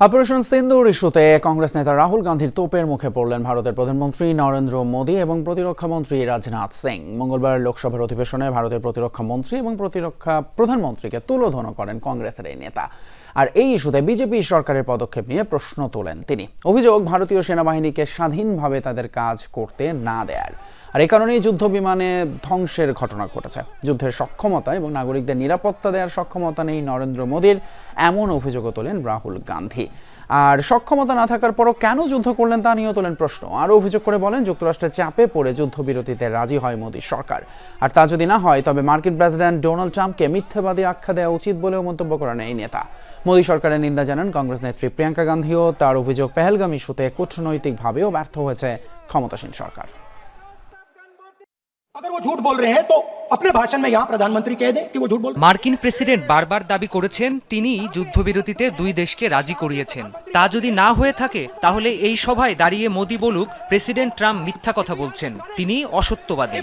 Operation সিন্দুর ইস্যুতে কংগ্রেস নেতা রাহুল গান্ধীর তোপের মুখে পড়লেন ভারতের প্রধানমন্ত্রী নরেন্দ্র মোদী এবং প্রতিরক্ষা মন্ত্রী রাজনাথ সিং। মঙ্গলবার লোকসভার অধিবেশনে ভারতের প্রতিরক্ষা মন্ত্রী এবং প্রতিরক্ষা প্রধানমন্ত্রীকে তুলোধন করেন কংগ্রেসের এই নেতা। আর এই ইস্যুতে বিজেপি সরকারের পদক্ষেপ নিয়ে প্রশ্ন তোলেন তিনি। অভিযোগ, ভারতীয় সেনাবাহিনীকে স্বাধীনভাবে তাদের কাজ করতে না দেয়ার। আর এই কারণেই যুদ্ধ বিমানে ধ্বংসের ঘটনা ঘটেছে। যুদ্ধের সক্ষমতা এবং নাগরিকদের নিরাপত্তা দেওয়ার সক্ষমতা নেই নরেন্দ্র মোদীর, এমন অভিযোগও তোলেন রাহুল গান্ধী। আর সক্ষমতা না থাকার পরও কেন যুদ্ধ করলেন তা নিয়েও তোলেন প্রশ্ন। আরও অভিযোগ করে বলেন, যুক্তরাষ্ট্রের চাপে পড়ে যুদ্ধবিরতিতে রাজি হয় মোদীর সরকার। আর তা যদি না হয়, তবে মার্কিন প্রেসিডেন্ট ডোনাল্ড ট্রাম্পকে মিথ্যাবাদী আখ্যা দেওয়া উচিত বলেও মন্তব্য করেন এই নেতা। মোদী সরকারের নিন্দা জানান কংগ্রেস নেত্রী প্রিয়াঙ্কা গান্ধীও। তার অভিযোগ পেহেলগাম ইস্যুতে কূটনৈতিকভাবেও ব্যর্থ হয়েছে ক্ষমতাসীন সরকার। মার্কিন প্রেসিডেন্ট বারবার দাবি করেছেন তিনি যুদ্ধবিরতিতে দুই দেশকে রাজি করিয়েছেন। তা যদি না হয়ে থাকে তাহলে এই সভায় দাঁড়িয়ে মোদি বলুক প্রেসিডেন্ট ট্রাম্প মিথ্যা কথা বলছেন। তিনি অসত্যবাদী।